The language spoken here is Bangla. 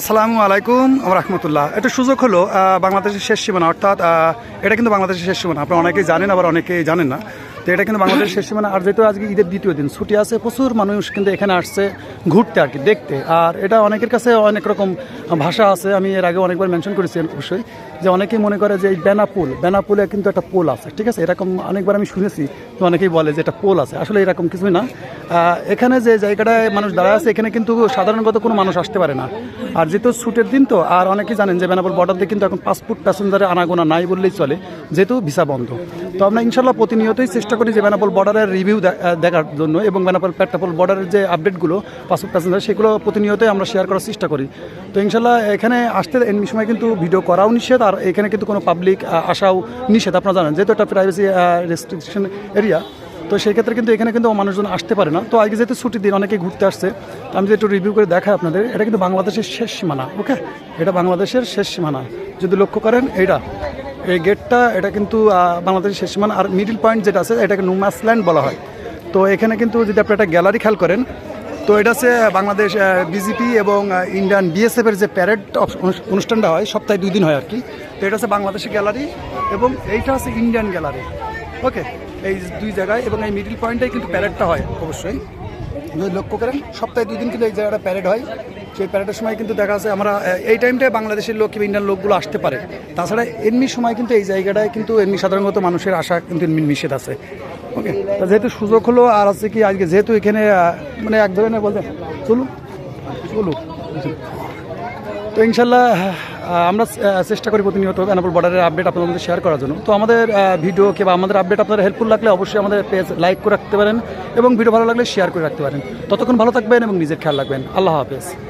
আসসালামু আলাইকুম রহমতুল্লাহ। এটা সুযোগ হলো বাংলাদেশের শেষ সীমানা, অর্থাৎ এটা কিন্তু বাংলাদেশের শেষ সীমানা। আপনারা অনেকেই জানেন, আবার অনেকেই জানেন না। তো এটা কিন্তু বাংলাদেশের শেষ সীমানা। আর যেহেতু আজকে ঈদের দ্বিতীয় দিন, ছুটি আছে, প্রচুর মানুষ কিন্তু এখানে আসছে ঘুরতে আর কি, দেখতে। আর এটা অনেকের কাছে অনেক রকম ভাষা আছে, আমি এর আগে অনেকবার মেনশন করেছি অবশ্যই, যে অনেকেই মনে করে যে এই বেনাপুল, বেনাপুলে কিন্তু একটা পোল আছে, ঠিক আছে? এরকম অনেকবার আমি শুনেছি, তো অনেকেই বলে যে একটা পোল আছে। আসলে এরকম কিছুই না। এখানে যে জায়গাটায় মানুষ দাঁড়ায় আছে, এখানে কিন্তু সাধারণত কোনো মানুষ আসতে পারে না। আর যেহেতু ছুটের দিন তো, আর অনেকেই জানেন যে বেনাপুল বর্ডার দিয়ে কিন্তু এখন পাসপোর্ট প্যাসেঞ্জারের আনাগোনা নাই বললেই চলে, যেহেতু ভিসা বন্ধ। তো আমরা ইনশাল্লাহ প্রতিনিয়তই চেষ্টা করি যে বেনাপোল বর্ডারের রিভিউ দেখার জন্য এবং বেনাপোল পেট্টাপোল বর্ডারের যে আপডেটগুলো পাসপোর্ট প্যাসেঞ্জার সেগুলো প্রতিনিয়তই আমরা শেয়ার করার চেষ্টা করি। তো ইনশাল্লাহ এখানে আসতে এমনি সময় কিন্তু ভিডিও করাও নিষেধ, আর এখানে কিন্তু কোনো পাবলিক আসাও নিষেধ। আপনারা জানেন, যেহেতু একটা প্রাইভেসি রেস্ট্রিকশন এরিয়া তো সেই ক্ষেত্রে কিন্তু এখানে কিন্তু মানুষজন আসতে পারে না। তো আগে যেহেতু ছুটির দিন অনেকেই ঘুরতে আসছে আমি যদি একটু রিভিউ করে দেখাই আপনাদের, এটা কিন্তু বাংলাদেশের শেষ সীমানা ওকে এটা বাংলাদেশের শেষ সীমানা। যদি লক্ষ্য করেন, এইটা। এই গেটটা, এটা কিন্তু বাংলাদেশের শেষ সীমানা, আর মিডিল পয়েন্ট যেটা আছে, এটাকে নুমাসল্যান্ড বলা হয়। তো এখানে কিন্তু যদি আপনি একটা গ্যালারি খেয়াল করেন, তো এটা হচ্ছে বাংলাদেশ বিজেপি এবং ইন্ডিয়ান বিএসএফ এর যে প্যারেড অনুষ্ঠানটা হয়, সপ্তাহে দুই দিন হয় আর কি। তো এটা হচ্ছে বাংলাদেশের গ্যালারি এবং এইটা হচ্ছে ইন্ডিয়ান গ্যালারি ওকে এই দুই জায়গায় এবং এই মিডিল পয়েন্টে কিন্তু প্যারেডটা হয়, অবশ্যই। যদি লক্ষ্য করেন, সপ্তাহে দুই দিন কিন্তু এই জায়গাটা প্যারেড হয়। সেই প্যারেডের সময় কিন্তু দেখা যাচ্ছে আমরা এই টাইমটায় বাংলাদেশের লোক কিংবা ইন্ডিয়ান লোকগুলো আসতে পারে। তাছাড়া এমনি সময় কিন্তু এই জায়গাটায় কিন্তু এমনি সাধারণত মানুষের আসা কিন্তু এমনি নিষেধ আছে। ওকে যেহেতু সুযোগ হলো আর আছে কি, আজকে যেহেতু এখানে মানে এক ধরনের বলতে, চলুন চলুন। তো ইনশাল্লাহ আমরা চেষ্টা করি প্রতিনিয়ত বেনাপুর বর্ডারের আপডেট আপনাদের মধ্যে শেয়ার করার জন্য। তো আমাদের ভিডিও কিংবা আমাদের আপডেট আপনাদের হেল্পফুল লাগলে অবশ্যই আমাদের পেজ লাইক করে রাখতে পারেন এবং ভিডিও ভালো লাগলে শেয়ার করে রাখতে পারেন। ততক্ষণ ভালো থাকবেন এবং নিজের খেয়াল রাখবেন। আল্লাহ হাফেজ।